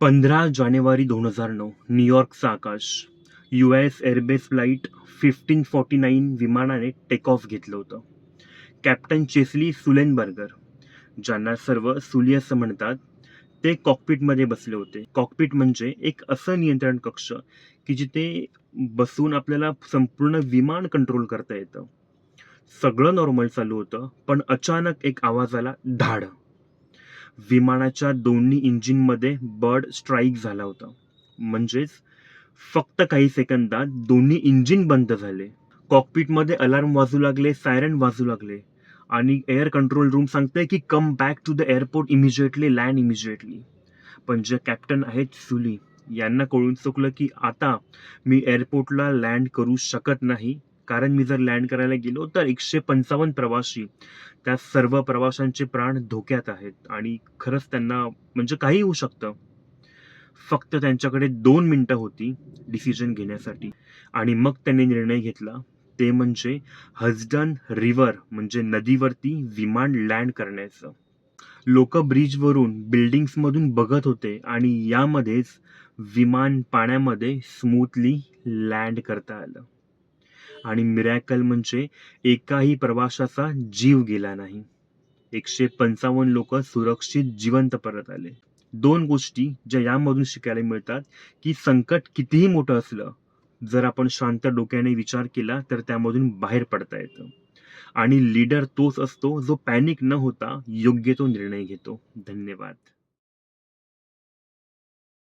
पंधरा जानेवारी दोन हजार नऊ न्यूयॉर्कचा आकाश. U S airbase flight fifteen forty nine विमानाने टेक ऑफ घेतलं होतं. कॅप्टन चेसली सुलेनबर्गर ज्यांना सर्व सुली असं म्हणतात ते कॉकपिटमध्ये बसले होते. कॉकपिट म्हणजे एक असं नियंत्रण कक्ष की जिथे बसून आपल्याला संपूर्ण विमान कंट्रोल करता येतं. सगळं नॉर्मल चालू होतं पण अचानक एक आवाज आला धाड. विमानाच्या दोन्ही इंजिनमध्ये बर्ड स्ट्राईक झाला होता. म्हणजेच फक्त काही सेकंदात दोन्ही इंजिन बंद झाले. कॉकपिटमध्ये अलार्म वाजू लागले सायरन वाजू लागले आणि एअर कंट्रोल रूम सांगते की come back to the airport immediately land immediately. पण जे कॅप्टन आहेत सुली यांना कळून चुकलं की आता मी एअरपोर्टला लँड करू शकत नाही. कारण मी जर लँड करायला गेलो तर एकशे पंचावन्न प्रवासी त्या सर्व प्रवाशांचे प्राण धोक्यात आहेत आणि खरंच त्यांना म्हणजे काही होऊ शकतं. फक्त त्यांच्याकडे दोन मिनटं होती डिसिजन घेण्यासाठी. आणि मग त्यांनी निर्णय घेतला. ते म्हणजे हजडन रिव्हर म्हणजे नदीवरती विमान लँड करण्याचं. लोक ब्रिजवरून बिल्डिंग्समधून बघत होते आणि यामध्येच विमान पाण्यामध्ये स्मूथली लँड करता आलं. आणि मिरॅकल म्हणजे एकाही प्रवाशाचा जीव गेला नाही. एकशे पंचावन्न लोक सुरक्षित जिवंत परत आले. दोन गोष्टी ज्या यामधून शिकायला मिळतात की संकट कितीही मोठं असलं जर आपण शांत डोक्याने विचार केला तर त्यामधून बाहेर पडता येतं. आणि लीडर तोच असतो जो पॅनिक न होता योग्य तो निर्णय घेतो. धन्यवाद.